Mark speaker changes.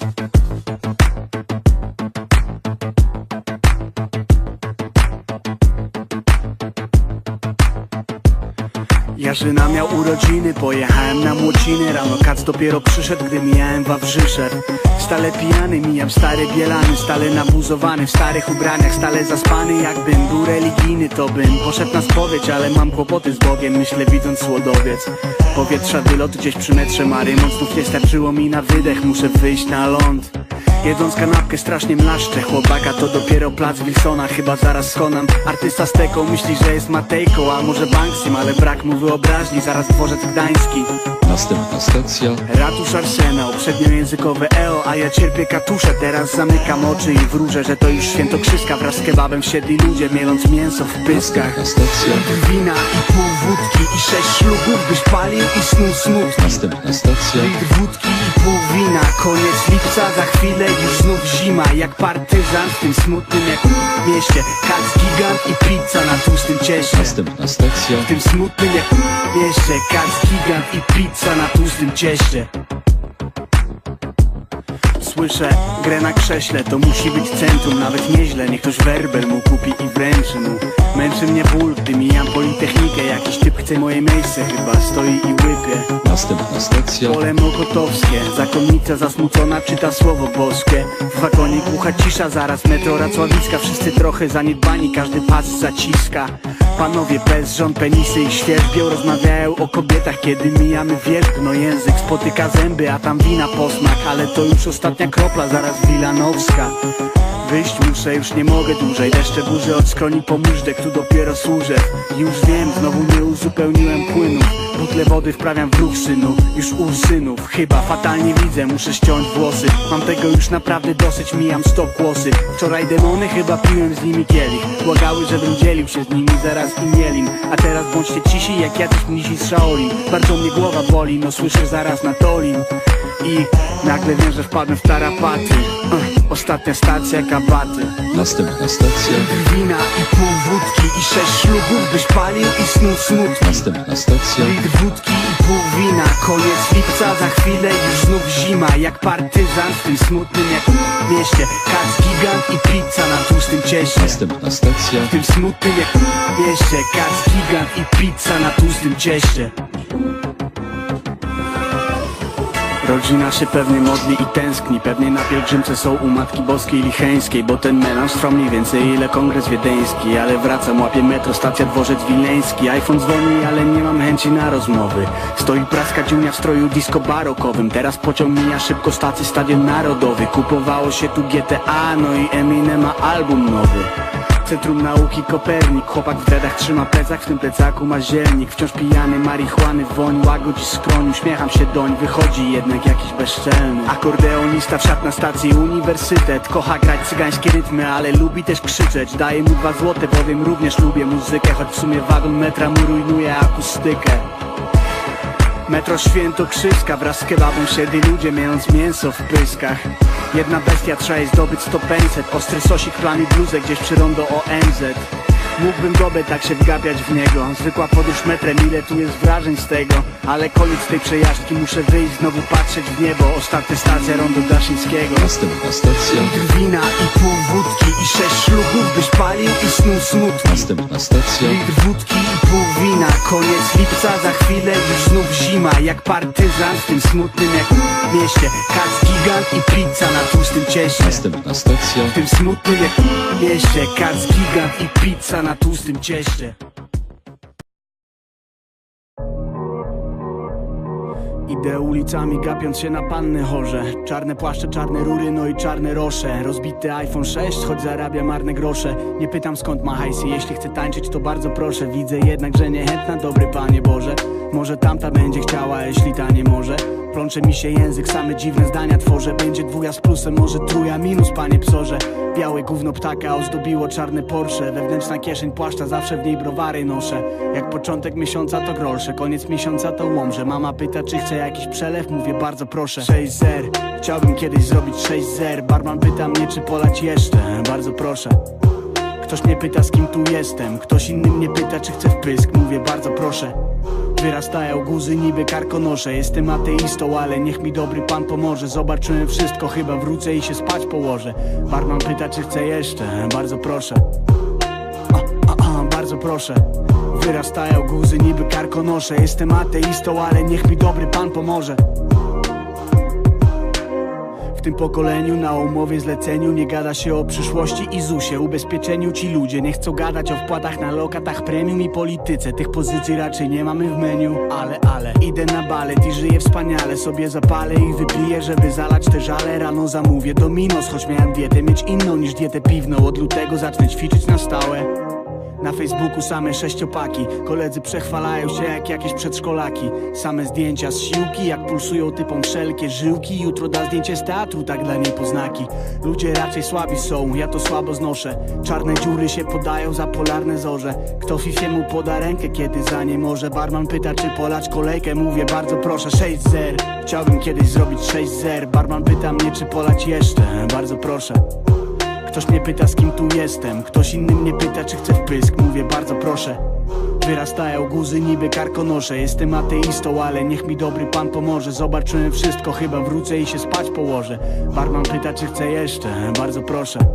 Speaker 1: Thank you. Jarzyna miał urodziny, pojechałem na młociny Rano kac dopiero przyszedł, gdy mijałem Wawrzyszek Stale pijany, mijam stare bielany Stale nabuzowany, w starych ubraniach Stale zaspany, jakbym był religijny To bym poszedł na spowiedź, ale mam kłopoty z Bogiem Myślę widząc słodowiec. Powietrza wylot gdzieś przy metrze Mary Mocnów nie starczyło mi na wydech Muszę wyjść na ląd Jedząc kanapkę strasznie mlaszczę. Chłopaka to dopiero plac Wilsona Chyba zaraz skonam Artysta z teką myśli, że jest Matejką A może Banksym, ale brak mu wyobraźni Zaraz dworzec gdański.
Speaker 2: Następna stacja.
Speaker 1: Ratusz Arsenał, przedniojęzykowe EO A ja cierpię katusze, teraz zamykam oczy I wróżę, że to już świętokrzyska. Wraz z kebabem wsiedli ludzie, mieląc mięso w pyskach.
Speaker 2: Następna stacja.
Speaker 1: Wina i pół wódki I sześć ślubów, byś palił i snuł smutki.
Speaker 2: Następna stacja.
Speaker 1: Litr wódki i pół wina Koniec lipca, za chwilę Jak partyzant w tym smutnym jak mieście Kac gigant i pizza na tłustym cieście.
Speaker 2: Następna stacja.
Speaker 1: W tym smutnym jak mieście Kac gigant i pizza na tłustym cieście Słyszę grę na krześle, to musi być centrum Nawet nieźle, niech ktoś werbel mu kupi i wręczy mu. Męczy mnie ból, gdy mijam politechnikę Jakiś typ chce moje miejsce chyba Stoi i łypie.
Speaker 2: Następna stacja
Speaker 1: Pole Mokotowskie, zakonnica zasmucona czyta słowo boskie. W wagonie głucha cisza, zaraz metro Racławicka. Wszyscy trochę zaniedbani, każdy pas zaciska. Panowie bez żon, penisy i świerzbią Rozmawiają o kobietach, kiedy mijamy wierzb No język spotyka zęby, a tam wina posmak Ale to już ostatnia kropla, zaraz Wilanowska. Wyjść muszę, już nie mogę dłużej. Deszcze burzy od skroni po móżdżek, tu dopiero służę. Już wiem, znowu nie uzupełniłem płynów. Butle wody wprawiam w ruch synu Już u synów, chyba fatalnie widzę Muszę ściąć włosy. Mam tego już naprawdę dosyć, mijam stop głosy Wczoraj demony, chyba piłem z nimi kielich. Błagały, żebym dzielił się z nimi zaraz i mielim. A teraz bądźcie cisi jak jacyś mnisi z Shaolin. Bardzo mnie głowa boli, no słyszę zaraz na Tolin I nagle wiem, że wpadłem w tarapaty. Ech, Ostatnia stacja kabaty.
Speaker 2: Następna stacja.
Speaker 1: Wina i pół wódki i sześć ślubów Byś palił i snuł smutki
Speaker 2: Następna stacja.
Speaker 1: Litr wódki i pół wina Koniec lipca, za chwilę już znów zima. Jak partyzant w tym smutnym jak mieście. Kac gigant i pizza na tłustym cieście.
Speaker 2: Następna stacja.
Speaker 1: W tym smutnym jak mieście. Kac gigant i pizza na tłustym cieście Rodzina się pewnie modli i tęskni. Pewnie na pielgrzymce są u Matki Boskiej Licheńskiej Bo ten melanż trwa mniej więcej ile kongres wiedeński. Ale wracam, łapię metro, stacja dworzec wileński. iPhone dzwoni, ale nie mam chęci na rozmowy. Stoi praska dziunia w stroju disco barokowym. Teraz pociąg mija szybko stacji Stadion Narodowy. Kupowało się tu GTA, no i Eminem ma album nowy Centrum Nauki Kopernik. Chłopak w dreadach trzyma plecak, w tym plecaku ma zielnik. Wciąż pijany, marihuany, woń łagodzi skroń Uśmiecham się doń, wychodzi jednak jakiś bezczelny. Akordeonista wsiadł na stacji uniwersytet. Kocha grać cygańskie rytmy, ale lubi też krzyczeć. Daję mu dwa złote, bowiem również lubię muzykę Choć w sumie wagon metra mu rujnuje akustykę Metro Świętokrzyska wraz z kebabem siedli ludzie mając mięso w pyskach. Jedna bestia trzeba jej zdobyć 100 penset Ostry sosik, plany bluzę gdzieś przy rondo ONZ Mógłbym dobę tak się wgapiać w niego. Zwykła podróż metrem, ile tu jest wrażeń z tego? Ale koniec tej przejażdżki, muszę wyjść, znowu patrzeć w niebo. Ostatnia stacja rondo Daszyńskiego.
Speaker 2: Następna stacja
Speaker 1: Litr wina i pół wódki i sześć ślubów Byś palił i snuł smutki.
Speaker 2: Następna stacja
Speaker 1: Litr wódki i pół wina Koniec lipca, za chwilę już znów zima. Jak partyzant w tym smutnym jak mieście. Kac gigant i pizza na tłustym cieście.
Speaker 2: Następna stacja
Speaker 1: W tym smutnym jak mieście. Kac gigant i pizza na tłustym cieście. Idę ulicami gapiąc się na panny chorze. Czarne płaszcze, czarne rury, no i czarne rosze. Rozbity iPhone 6, choć zarabia marne grosze. Nie pytam skąd ma hajsy, jeśli chce tańczyć to bardzo proszę. Widzę jednak, że niechętna, dobry Panie Boże. Może tamta będzie chciała, jeśli ta nie może Plącze mi się język, same dziwne zdania tworzę. Będzie dwuja z plusem, może truja. Minus, panie psorze. Białe gówno ptaka ozdobiło czarne Porsche. Wewnętrzna kieszeń płaszcza, zawsze w niej browary noszę. Jak początek miesiąca to grolsze, koniec miesiąca to łomże. Mama pyta, czy chce jakiś przelew, mówię bardzo proszę. 6 zer, chciałbym kiedyś zrobić 6 zer. Barman pyta mnie, czy polać jeszcze, bardzo proszę. Ktoś mnie pyta z kim tu jestem. Ktoś inny mnie pyta czy chcę wpysk Mówię bardzo proszę Wyrastają guzy niby karkonosze. Jestem ateistą, ale niech mi dobry pan pomoże. Zobaczyłem wszystko, chyba wrócę i się spać położę. Barman pyta czy chcę jeszcze? Bardzo proszę. A, a, a, bardzo proszę. Wyrastają guzy niby karkonosze. Jestem ateistą, ale niech mi dobry pan pomoże w tym pokoleniu na umowie zleceniu nie gada się o przyszłości i ZUSie. Ubezpieczeniu ci ludzie nie chcą gadać o wpłatach na lokatach premium i polityce. Tych pozycji raczej nie mamy w menu. Ale, ale, idę na balet i żyję wspaniale. Sobie zapalę i wypiję, żeby zalać te żale. Rano zamówię Dominos, choć miałem dietę mieć inną niż dietę piwną. Od lutego zacznę ćwiczyć na stałe na Facebooku same sześciopaki. Koledzy przechwalają się jak jakieś przedszkolaki. Same zdjęcia z siłki Jak pulsują typom wszelkie żyłki. Jutro da zdjęcie z teatru, tak dla niej poznaki Ludzie raczej słabi są, ja to słabo znoszę. Czarne dziury się podają za polarne zorze. Kto fifie mu poda rękę, kiedy za nie może? Barman pyta, czy polać kolejkę? Mówię, bardzo proszę, 6 zer. Chciałbym kiedyś zrobić 6 zer. Barman pyta mnie, czy polać jeszcze? Bardzo proszę Ktoś mnie pyta z kim tu jestem. Ktoś inny mnie pyta czy chcę wpysk Mówię bardzo proszę. Wyrastają guzy niby karkonosze. Jestem ateistą, ale niech mi dobry pan pomoże. Zobaczyłem wszystko, chyba wrócę i się spać położę. Barman pyta czy chcę jeszcze. Bardzo proszę